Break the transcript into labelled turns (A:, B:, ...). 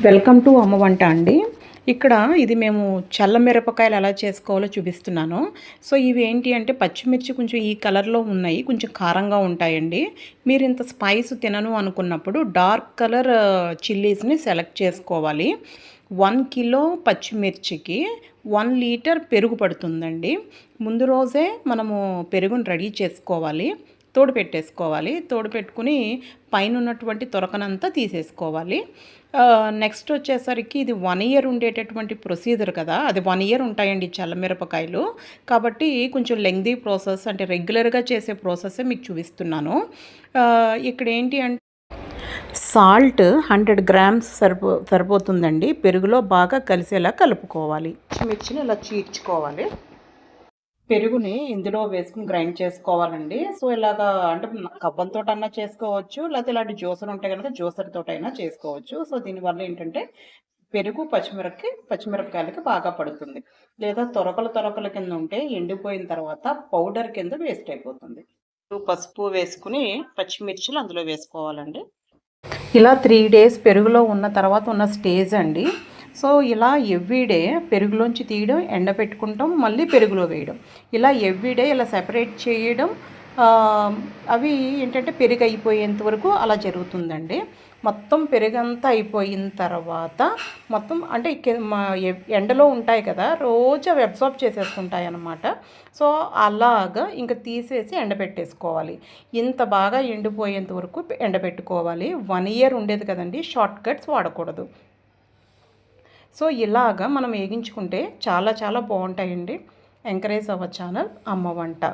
A: Welcome to అమ్మ వంట అండి. ఇక్కడ ఇది మేము చల్ల మిరపకాయలు ఎలా చేసుకోవాలో చూపిస్తున్నాను. సో ఇవి ఏంటి అంటే పచ్చిమిర్చి కొంచెం ఈ కలర్లో ఉన్నాయి. కొంచెం కారంగా ఉంటాయండి. మీరు ఇంత స్పైస్ తినను అనుకున్నప్పుడు డార్క్ కలర్ చిల్లీస్ని సెలెక్ట్ చేసుకోవాలి. వన్ కిలో పచ్చిమిర్చికి వన్ లీటర్ పెరుగు పడుతుందండి. ముందు రోజే మనము పెరుగుని రెడీ చేసుకోవాలి. తోడు పెట్టేసుకోవాలి తోడు పెట్టుకుని పైన ఉన్నటువంటి తొరకనంతా తీసేసుకోవాలి. నెక్స్ట్ వచ్చేసరికి ఇది వన్ ఇయర్ ఉండేటటువంటి ప్రొసీజర్ కదా. అది వన్ ఇయర్ ఉంటాయండి చల్లమిరపకాయలు కాబట్టి కొంచెం లెంగ్దీ ప్రాసెస్ అంటే రెగ్యులర్గా చేసే ప్రాసెస్ మీకు చూపిస్తున్నాను. ఇక్కడ ఏంటి అంటే సాల్ట్ హండ్రెడ్ గ్రామ్స్ సరిపో సరిపోతుందండి. పెరుగులో బాగా కలిసేలా కలుపుకోవాలి. మిర్చిని ఇలా చీర్చుకోవాలి. పెరుగుని ఇందులో వేసుకుని గ్రైండ్ చేసుకోవాలండి. సో ఇలాగా అంటే కవ్వంతో అన్నా చేసుకోవచ్చు లేకపోతే ఇలాంటి జ్యూసర్ ఉంటే కనుక జ్యూసర్ తోటైనా చేసుకోవచ్చు. సో దీనివల్ల ఏంటంటే పెరుగు పచ్చిమిరపకి పచ్చిమిరపకాయలకి బాగా పడుతుంది. లేదా తొరకల తొరకల కింద ఉంటే ఎండిపోయిన తర్వాత పౌడర్ కింద వేస్ట్ అయిపోతుంది. పసుపు వేసుకుని పచ్చిమిర్చిలు అందులో వేసుకోవాలండి. ఇలా త్రీ డేస్ పెరుగులో ఉన్న తర్వాత ఉన్న స్టేజ్ అండి. సో ఇలా ఎవ్రీడే పెరుగులోంచి తీయడం ఎండబెట్టుకుంటాం మళ్ళీ పెరుగులో వేయడం. ఇలా ఎవ్రీడే ఇలా సెపరేట్ చేయడం అవి ఏంటంటే పెరుగు అయిపోయేంత వరకు అలా జరుగుతుందండి. మొత్తం పెరుగంతా అయిపోయిన తర్వాత మొత్తం అంటే మా ఎండలో ఉంటాయి కదా రోజు అవి అబ్జార్బ్ చేసేసుకుంటాయి అన్నమాట సో అలాగా ఇంకా తీసేసి ఎండబెట్టేసుకోవాలి ఇంత బాగా ఎండిపోయేంత వరకు ఎండబెట్టుకోవాలి వన్ ఇయర్ ఉండేది కదండి షార్ట్ కట్స్ వాడకూడదు. సో ఇలాగా మనం వేగించుకుంటే చాలా చాలా బాగుంటాయండి. ఎంకరేజ్ అవ్వ ఛానల్ అమ్మ వంట.